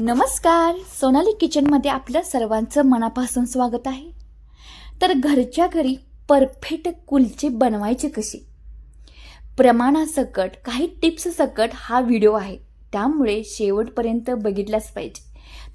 नमस्कार. सोनाली किचनमध्ये आपलं सर्वांचं मनापासून स्वागत आहे. तर घरच्या घरी परफेक्ट कुलचे बनवायचे कसे प्रमाणासकट काही टिप्स सकट हा व्हिडिओ आहे. त्यामुळे शेवटपर्यंत बघितलाच पाहिजे.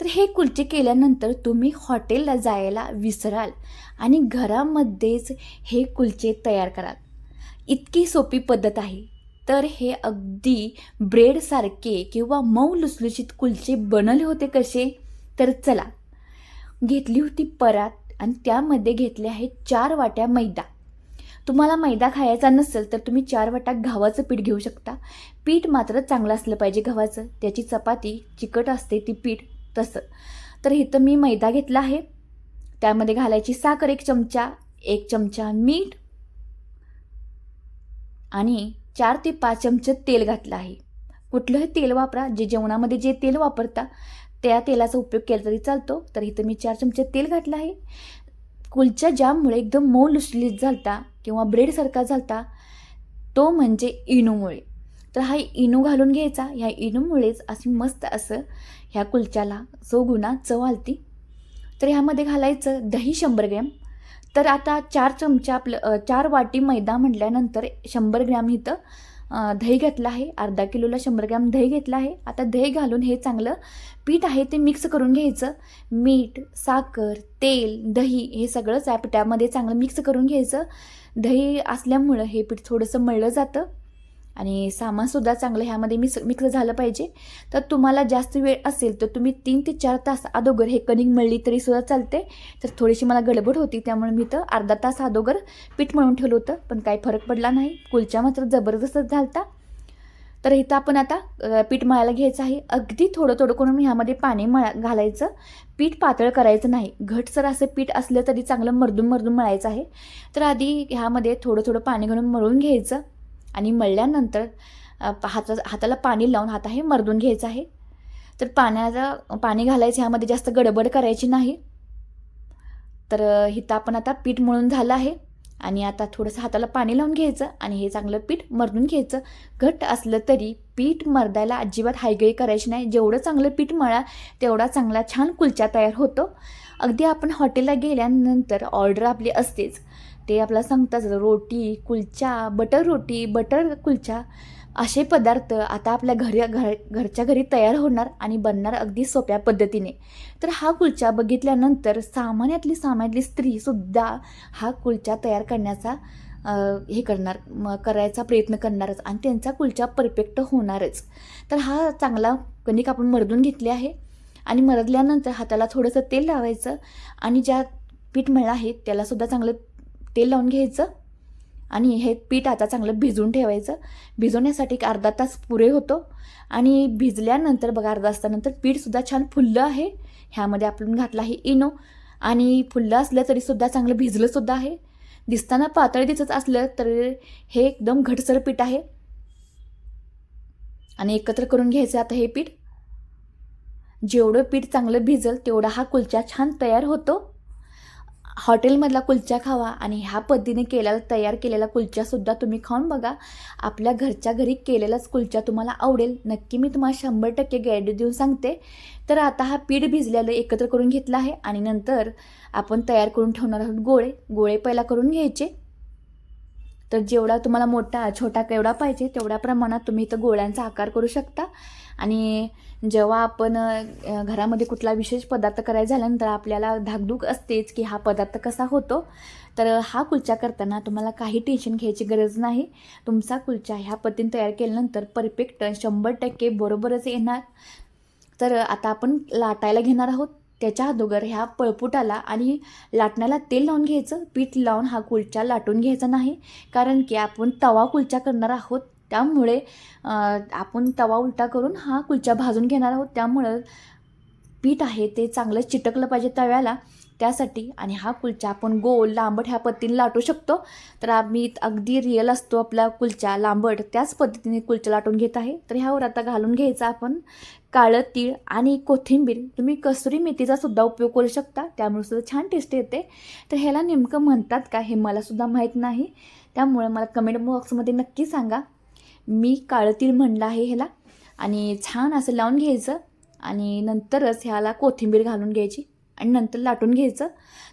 तर हे कुलचे केल्यानंतर तुम्ही हॉटेलला जायला विसराल आणि घरामध्येच हे कुलचे तयार कराल. इतकी सोपी पद्धत आहे. तर हे अगदी ब्रेडसारखे किंवा मऊ लुसलुशीत कुलचे बनवले होते कसे? तर चला घेतली होती परात आणि त्यामध्ये घेतले आहेत चार वाट्या मैदा. तुम्हाला मैदा खायचा नसेल तर तुम्ही चार वाट्या गव्हाचं पीठ घेऊ शकता. पीठ मात्र चांगलं असलं पाहिजे गव्हाचं. त्याची चपाती चिकट असते ती पीठ तसं. तर इथं मी मैदा घेतला आहे. त्यामध्ये घालायची साखर एक चमचा एक चमचा मीठ आणि चार ते पाच चमचे तेल घातलं आहे. कुठलंही तेल वापरा जे जेवणामध्ये जे तेल वापरता त्या तेलाचा उपयोग केला तरी चालतो. तर इथं मी चार चमचे तेल घातलं आहे. कुलच्या जॅममुळे एकदम मऊ लुसलीत झालता किंवा ब्रेडसारखा झालता तो म्हणजे इनूमुळे. तर हा इनू घालून घ्यायचा. ह्या इनूमुळेच अशी मस्त असं ह्या कुलच्याला चौगुणा चव आलती. तर ह्यामध्ये घालायचं दही शंभर ग्रॅम तर आता चार चमचा आपलं चार वाटी मैदा म्हटल्यानंतर शंभर ग्रॅम इथं दही घेतलं आहे. अर्धा किलोला शंभर ग्रॅम दही घेतलं आहे. आता दही घालून हे चांगलं पीठ आहे ते मिक्स करून घ्यायचं. मीठ साखर तेल दही हे सगळंच या पिठामध्ये चांगलं मिक्स करून घ्यायचं. दही असल्यामुळं हे पीठ थोडंसं मळलं जातं. आणि सामानसुद्धा चांगलं ह्यामध्ये मिक्स मिक्स झालं पाहिजे. तर तुम्हाला जास्त वेळ असेल तर तुम्ही तीन ते चार तास अगोदर हे कणिक मळली तरीसुद्धा चालते. तर थोडीशी मला गडबड होती त्यामुळे मी तर अर्धा तास अगोदर पीठ मळून ठेवलं होतं पण काही फरक पडला नाही. कुलच्या मात्र जबरदस्तच झालता. तर इथं आपण आता पीठ मळायला घ्यायचं आहे. अगदी थोडं थोडं करून ह्यामध्ये पाणी मळा घालायचं. पीठ पातळ करायचं नाही. घटसर असं पीठ असलं तरी चांगलं मर्दून मर्दून मळायचं आहे. तर आधी ह्यामध्ये थोडं थोडं पाणी घालून मळून घ्यायचं. आणि मळल्यानंतर हाता हाताला पाणी लावून हात हे मर्दून घ्यायचं आहे. तर पाण्याचा पाणी घालायचं ह्यामध्ये जास्त गडबड करायची नाही. तर हिथं आपण आता पीठ मळून झालं आहे आणि आता थोडंसं हाताला पाणी लावून घ्यायचं आणि हे चांगलं पीठ मरदून घ्यायचं. घट्ट असलं तरी पीठ मर्दायला अजिबात हायगळी करायची नाही. जेवढं चांगलं पीठ मळा तेवढा चांगला छान कुलचा तयार होतो. अगदी आपण हॉटेलला गेल्यानंतर ऑर्डर आपली असतेच. ते आपला सांगतात रोटी कुलचा बटर रोटी बटर कुलचा असे पदार्थ आता आपल्या घरी घर घरच्या घरी तयार होणार आणि बनणार अगदी सोप्या पद्धतीने. तर हा कुलचा बघितल्यानंतर सामान्यातली सामान्यातली स्त्रीसुद्धा हा कुलचा तयार करण्याचा हे करणार म करायचा प्रयत्न करणारच आणि त्यांचा कुलचा परफेक्ट होणारच. तर हा चांगला कणिक आपण मरदून घेतले आहे आणि मरदल्यानंतर हाताला थोडंसं तेल लावायचं आणि ज्या पीठ मळलं आहे त्यालासुद्धा चांगलं तेल लावून घ्यायचं आणि हे पीठ आता चांगलं भिजून ठेवायचं. भिजवण्यासाठी एक अर्धा तास पुरे होतो. आणि भिजल्यानंतर बघा अर्धा तासानंतर पीठसुद्धा छान फुललं आहे. ह्यामध्ये आपण घातलं आहे इनो. आणि फुललं असलं तरीसुद्धा चांगलं भिजलंसुद्धा आहे. दिसताना पातळ दिसत असलं तर हे एकदम घटसर पीठ आहे. आणि एकत्र करून घ्यायचं आता हे पीठ. जेवढं पीठ चांगलं भिजल तेवढा हा कुलचा छान तयार होतो. हॉटेलमधला कुलचा खावा आणि ह्या पद्धतीने केलेला तयार केलेला कुलचासुद्धा तुम्ही खाऊन बघा. आपल्या घरच्या घरी केलेलाच कुलचा तुम्हाला आवडेल. नक्की मी तुम्हाला शंभर टक्के गॅरंटी देऊन सांगते. तर आता हा पीठ भिजलेलं एकत्र करून घेतला आहे आणि नंतर आपण तयार करून ठेवणार आहोत गोळे. गोळे पहिला करून घ्यायचे. तर जेवढा तुम्हाला मोठा छोटा केवढा पाहिजे तेवढ्या प्रमाणात तुम्ही इथं गोळ्यांचा आकार करू शकता. आणि जेव्हा आपण घरामध्ये कुठला विशेष पदार्थ करायचा झाल्यानंतर आपल्याला धाकधूक असतेच की हा पदार्थ कसा होतो तर हा कुलचा करताना तुम्हाला काही टेन्शन घ्यायची गरज नाही. तुमचा कुलचा ह्या पद्धतीने तयार केल्यानंतर परफेक्ट शंभर टक्के बरोबरच येणार. तर आता आपण लाटायला घेणार आहोत. त्याच्या अगोदर ह्या पळपुटाला आणि लाटण्याला तेल लावून घ्यायचं. पीठ लावून हा कुलचा लाटून घ्यायचा नाही. कारण की आपण तवा कुलचा करणार आहोत. त्यामुळे आपण तवा उलटा करून हा कुलचा भाजून घेणार आहोत. त्यामुळं पीठ आहे ते चांगलं चिटकलं पाहिजे तव्याला. त्यासाठी आणि हा कुलचा आपण गोल लांबट ह्या पद्धतीने लाटू शकतो. तर आम्ही अगदी रिअल असतो आपला कुलचा लांबट. त्याच पद्धतीने कुलचा लाटून घेत आहे. तर ह्यावर आता घालून घ्यायचा आपण काळं तीळ आणि कोथिंबीर. तुम्ही कसुरी मेथीचा सुद्धा उपयोग करू शकता. त्यामुळे सुद्धा छान टेस्ट येते. तर ह्याला नेमकं म्हणतात का हे मलासुद्धा माहीत नाही. त्यामुळे मला कमेंट बॉक्समध्ये नक्की सांगा. मी काळं तीळ म्हणलं आहे ह्याला. आणि छान असं लावून घ्यायचं. आणि नंतरच ह्याला कोथिंबीर घालून घ्यायची. आणि नंतर लाटून घ्यायचं.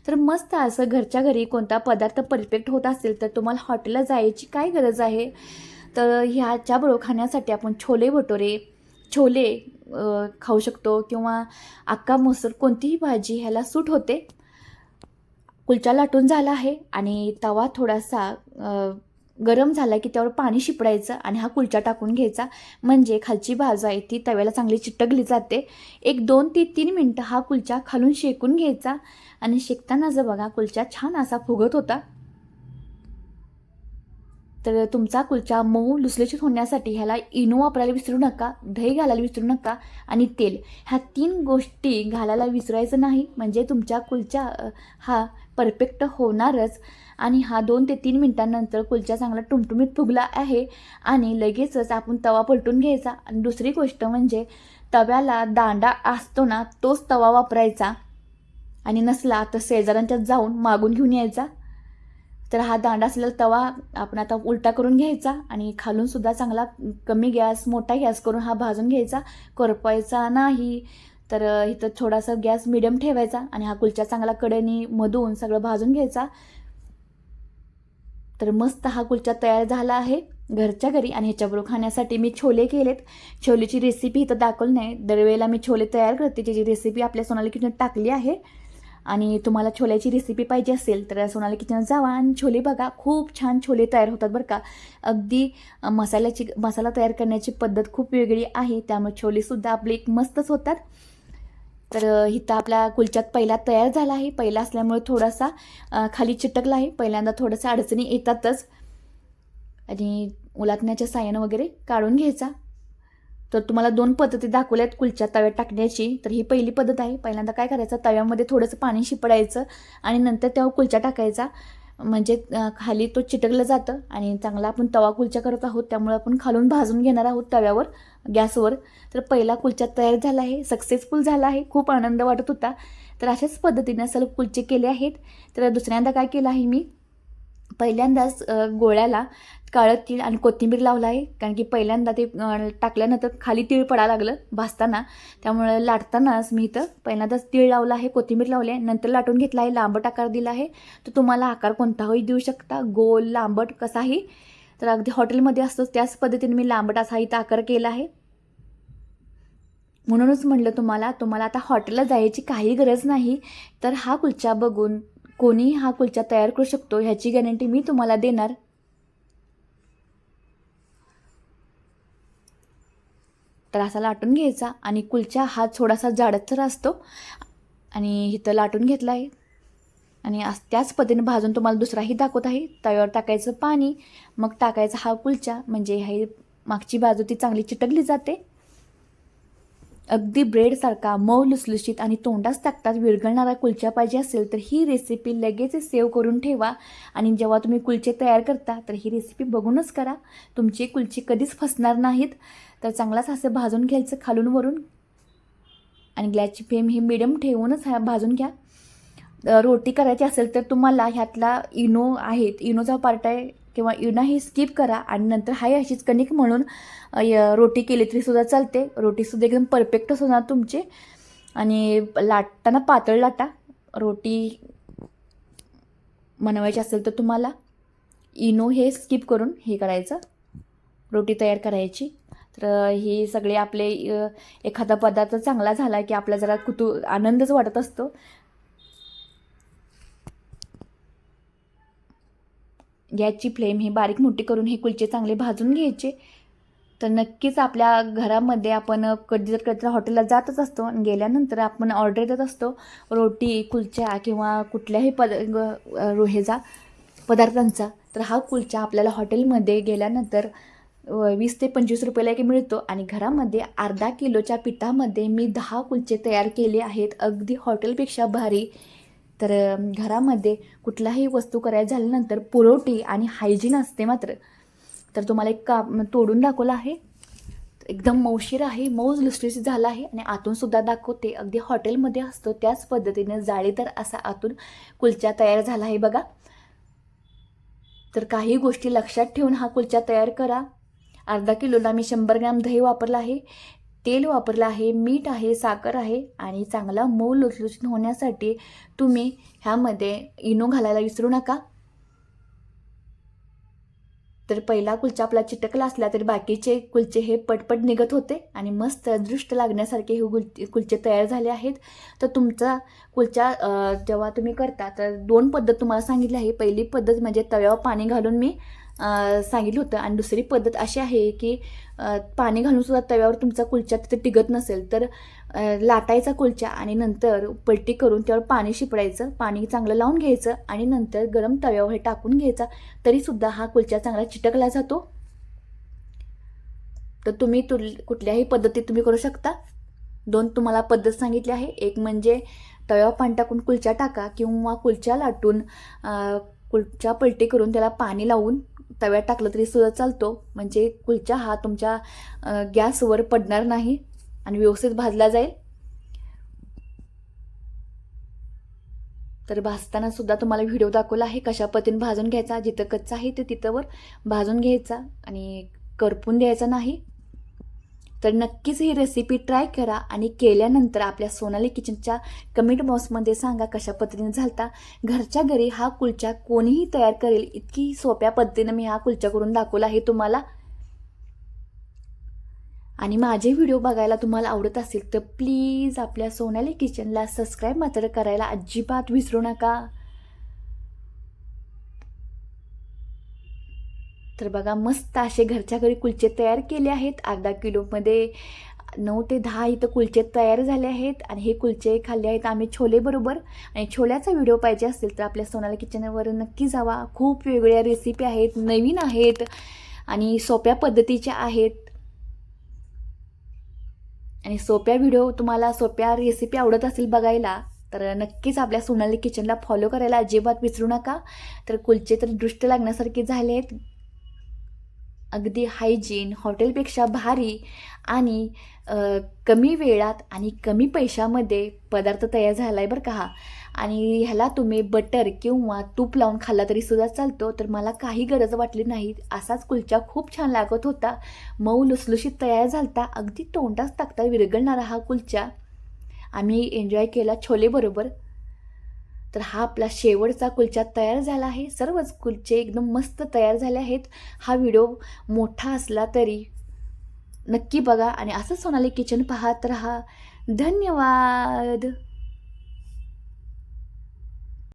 तर मस्त असं घरच्या घरी कोणता पदार्थ परफेक्ट होत असेल तर तुम्हाला हॉटेलला जायची काय गरज आहे? तर ह्याच्याबरोबर खाण्यासाठी आपण छोले भटोरे छोले खाऊ शकतो किंवा अक्का मसूर कोणतीही भाजी ह्याला सूट होते. कुलचा लाटून झाला आहे. आणि तवा थोडासा गरम झाला की त्यावर पाणी शिपडायचं आणि हा कुलचा टाकून घ्यायचा. म्हणजे खालची बाजू आहे ती तव्याला चांगली चिटकली जाते. एक दोन ते तीन मिनटं हा कुलचा खालून शेकून घ्यायचा. आणि शेकताना जर बघा कुलचा छान असा फुगत होता. तर तुमचा कुलचा मऊ लुसलुशीत होण्यासाठी ह्याला इनो वापरायला विसरू नका दही घालायला विसरू नका आणि तेल. ह्या तीन गोष्टी घालायला विसरायचं नाही. म्हणजे तुमच्या कुलचा हा परफेक्ट होणारच आणि हा दोन ते तीन मिनटांनंतर कुलचा चांगला टुमटुमीत फुगला आहे आणि लगेचच आपण तवा पलटून घ्यायचा. आणि दुसरी गोष्ट म्हणजे तव्याला दांडा असतो ना तोच तवा वापरायचा आणि नसला तर शेजाऱ्यांच्यात जाऊन मागून घेऊन यायचा. तर हा दांडा असलेला तवा आपण आता उलटा करून घ्यायचा आणि खालून सुद्धा चांगला कमी गॅस मोठा गॅस करून हा भाजून घ्यायचा. करपायचा नाही तर इथं थोडासा गॅस मिडियम ठेवायचा आणि हा कुलचा चांगला कडेने मधून सगळं भाजून घ्यायचा. तर मस्त हा कुलचा तयार झाला आहे घरच्या घरी आणि ह्याच्याबरोबर खाण्यासाठी मी छोले केलेत. छोलेची रेसिपी इथं दाखवली नाही. दरवेळेला मी छोले तयार करते. त्याची रेसिपी आपल्या सोनाली किचन टाकली आहे. आणि तुम्हाला छोल्याची रेसिपी पाहिजे असेल तर सोनाली किचन जावा आणि छोले बघा. खूप छान छोले तयार होतात बरं का. अगदी मसाल्याची मसाला तयार करण्याची पद्धत खूप वेगळी आहे. त्यामुळे छोलेसुद्धा आपले एक मस्तच होतात. तर अ, इथं आपला कुलच्यात पहिला तयार झाला आहे. पहिला असल्यामुळे थोडासा खाली चिटकला आहे. पहिल्यांदा थोडंसं अडचणी येतातच. आणि उलाटण्याच्या साह्यानं वगैरे काढून घ्यायचा. तर तुम्हाला दोन पद्धती दाखवल्या आहेत कुलच्या तव्यात टाकण्याची. तर ही पहिली पद्धत आहे. पहिल्यांदा काय करायचं? तव्यामध्ये थोडंसं पाणी शिपडायचं आणि नंतर त्यावर कुलच्या टाकायचा. म्हणजे खाली तो चिटकलं जातं आणि चांगला आपण तवा कुलच्या करत आहोत. त्यामुळे आपण खालून भाजून घेणार आहोत तव्यावर गॅसवर. तर पहिला कुलचा तयार झाला आहे. सक्सेसफुल झाला आहे. खूप आनंद वाटत होता. तर अशाच पद्धतीने सर्व कुलचे केले आहेत. तर दुसऱ्यांदा काय केलं आहे मी? पहिल्यांदाच गोळ्याला काळं तीळ आणि कोथिंबीर लावलं आहे. कारण की पहिल्यांदा ते टाकल्यानंतर खाली तीळ पडायला लागलं भाजताना त्यामुळे लाटतानाच मी इथं पहिल्यांदाच तीळ लावलं आहे कोथिंबीर लावली आहे. नंतर लाटून घेतला आहे लांबट आकार दिला आहे. तर तुम्हाला आकार कोणताही देऊ शकता गोल लांबट कसाही. तर अगदी हॉटेलमध्ये असतो त्याच पद्धतीने मी लांबट असा इथं आकार केला आहे. म्हणूनच म्हटलं तुम्हाला तुम्हाला आता हॉटेलला जायची काही गरज नाही. तर हा कुलचा बघून कोणीही हा कुलचा तयार करू शकतो ह्याची गॅरंटी मी तुम्हाला देणार. तर असा लाटून घ्यायचा आणि कुलचा हा थोडासा जाडसर असतो आणि इथं लाटून घेतला आहे आणि अस त्याच पद्धतीने भाजून तुम्हाला दुसराही दाखवत आहे. तव्यावर टाकायचं पाणी मग टाकायचा हा कुलचा म्हणजे हे मागची बाजू ती चांगली चिटकली जाते. अगदी ब्रेडसारखा मऊ लुसलुशीत आणि तोंडाच टाकतात विरघळणारा कुलचा पाहिजे असेल तर ही रेसिपी लगेच सेव्ह करून ठेवा. आणि जेव्हा तुम्ही कुलचे तयार करता तर ही रेसिपी बघूनच करा. तुमचे कुलचे कधीच फसणार नाहीत. तर चांगलाच असं भाजून घ्यायचं खालून वरून. आणि गॅसची फ्लेम ही मिडियम ठेवूनच हा भाजून घ्या. रोटी करायची असेल तर तुम्हाला ह्यातला इनो आहे इनोचा पार्ट आहे किंवा इनो हे स्किप करा आणि नंतर हाय अशीच कणिक म्हणून य- रोटी केली तरीसुद्धा चालते. रोटीसुद्धा एकदम परफेक्टच होणार तुमची. आणि लाटताना पातळ लाटा. रोटी बनवायची असेल तर तुम्हाला इनो हे स्किप करून हे करायचं. रोटी तयार करायची. तर हे सगळे आपले एखादा पदार्थ चांगला झाला की आपला जरा कुतू आनंदच वाटत असतो. गॅसची फ्लेम ही बारीक मोठी करून हे कुलचे चांगले भाजून घ्यायचे. तर नक्कीच आपल्या घरामध्ये आपण कधी जर कधी हॉटेलला जातच असतो आणि गेल्यानंतर आपण ऑर्डर देत असतो रोटी कुलच्या किंवा कुठल्याही पद ग- पदार्थांचा. तर हा कुलचा आपल्याला हॉटेलमध्ये गेल्यानंतर वीस ते पंचवीस रुपयाला एक मिळतो आणि घरामध्ये अर्धा किलोच्या पिठामध्ये मी दहा कुलचे तयार केले आहेत. अगदी हॉटेलपेक्षा भारी तर घरामध्ये कुठलाही वस्तू करायला झाल्यानंतर पुरवठी आणि हायजीन असते मात्र. तर तुम्हाला एक का तोडून दाखवलं आहे. एकदम मौशीर आहे मौज लुसलुसीत झाला आहे आणि आतून सुद्धा दाखवते. अगदी हॉटेलमध्ये असतो त्याच पद्धतीने जाळीदार असा आतून कुलचा तयार झाला आहे बघा. तर काही गोष्टी लक्षात ठेवून हा कुलचा तयार करा. अर्धा किलोला मी शंभर ग्रॅम दही वापरला आहे. तेल वापरलं आहे मीठ आहे साखर आहे आणि चांगला मऊ लुसलुशीत होण्यासाठी तुम्ही ह्यामध्ये इनो घालायला विसरू नका. तर पहिला कुलचा आपला चिटकला असला तरी बाकीचे कुलचे हे पटपट निघत होते आणि मस्त दृष्ट लागण्यासारखे हे गुल कुलचे तयार झाले आहेत. तर तुमचा कुलचा जेव्हा तुम्ही करता तर दोन पद्धत तुम्हाला सांगितली आहे. पहिली पद्धत म्हणजे तव्यावर पाणी घालून मी सांगितलं होतं. आणि दुसरी पद्धत अशी आहे की पाणी घालून सुद्धा तव्यावर तुमचा कुलचा तिथे टिकत नसेल तर लाटायचा कुलचा आणि नंतर पलटी करून त्यावर पाणी शिपडायचं पाणी चांगलं लावून घ्यायचं आणि नंतर गरम तव्यावर हे टाकून घ्यायचा. तरीसुद्धा हा कुलचा चांगला चिटकला जातो. तर तुम्ही तुल कुठल्याही पद्धतीत तुम्ही करू शकता. दोन तुम्हाला पद्धत सांगितली आहे. एक म्हणजे तव्यावर पाणी टाकून कुलचा टाका किंवा कुलचा लाटून कुलचा पलटी करून त्याला पाणी लावून तव्यात टाकलं तरी सुद्धा चालतो. म्हणजे कुलचा हा तुमच्या गॅसवर पडणार नाही आणि व्यवस्थित भाजला जाईल. तर भाजताना सुद्धा तुम्हाला व्हिडिओ दाखवला आहे कशा पद्धतीने भाजून घ्यायचा जिथं कच्चा आहे ते तिथंवर भाजून घ्यायचा आणि करपून द्यायचा नाही. तर नक्कीच ही रेसिपी ट्राय करा आणि केल्यानंतर आपल्या सोनाली किचनच्या कमेंट बॉक्समध्ये सांगा कशा पद्धतीने झालता. घरच्या घरी हा कुलचा कोणीही तयार करेल इतकी सोप्या पद्धतीनं मी हा कुलचा करून दाखवला आहे तुम्हाला. आणि माझे व्हिडिओ बघायला तुम्हाला आवडत असेल तर प्लीज आपल्या सोनाली किचनला सबस्क्राईब मात्र करायला अजिबात विसरू नका. तर बघा मस्त असे घरच्या घरी कुलचे तयार केले आहेत. अर्धा किलोमध्ये नऊ ते दहा इथं कुलचे तयार झाले आहेत आणि हे कुलचे खाल्ले आहेत आम्ही छोलेबरोबर आणि छोल्याचा व्हिडिओ पाहिजे असेल तर आपल्या सोनाली किचनवर नक्की जावा. खूप वेगवेगळ्या रेसिपी आहेत नवीन आहेत आणि सोप्या पद्धतीच्या आहेत. आणि सोप्या व्हिडिओ तुम्हाला सोप्या रेसिपी आवडत असेल बघायला तर नक्कीच आपल्या सोनाली किचनला फॉलो करायला अजिबात विसरू नका. तर कुलचे तर दृष्ट लागण्यासारखे झाले आहेत अगदी हायजीन हॉटेलपेक्षा भारी आणि कमी वेळात आणि कमी पैशामध्ये पदार्थ तयार झाला आहे बरं का हा. आणि ह्याला तुम्ही बटर किंवा तूप लावून खाल्ला तरी सुद्धा चालतो तर मला काही गरज वाटली नाही. असाच कुलचा खूप छान लागत होता. मऊ लुसलुशीत तयार झालता. अगदी तोंडाच टाकता विरघळणारा हा कुलचा. आम्ही एन्जॉय केला छोलेबरोबर तर हा आपला शेवटचा कुलचा तयार झाला आहे. सर्वच कुलचे एकदम मस्त तयार झाले आहेत. हा व्हिडिओ मोठा असला तरी नक्की बघा. आणि असं सोनाली किचन पाहत राहा. धन्यवाद.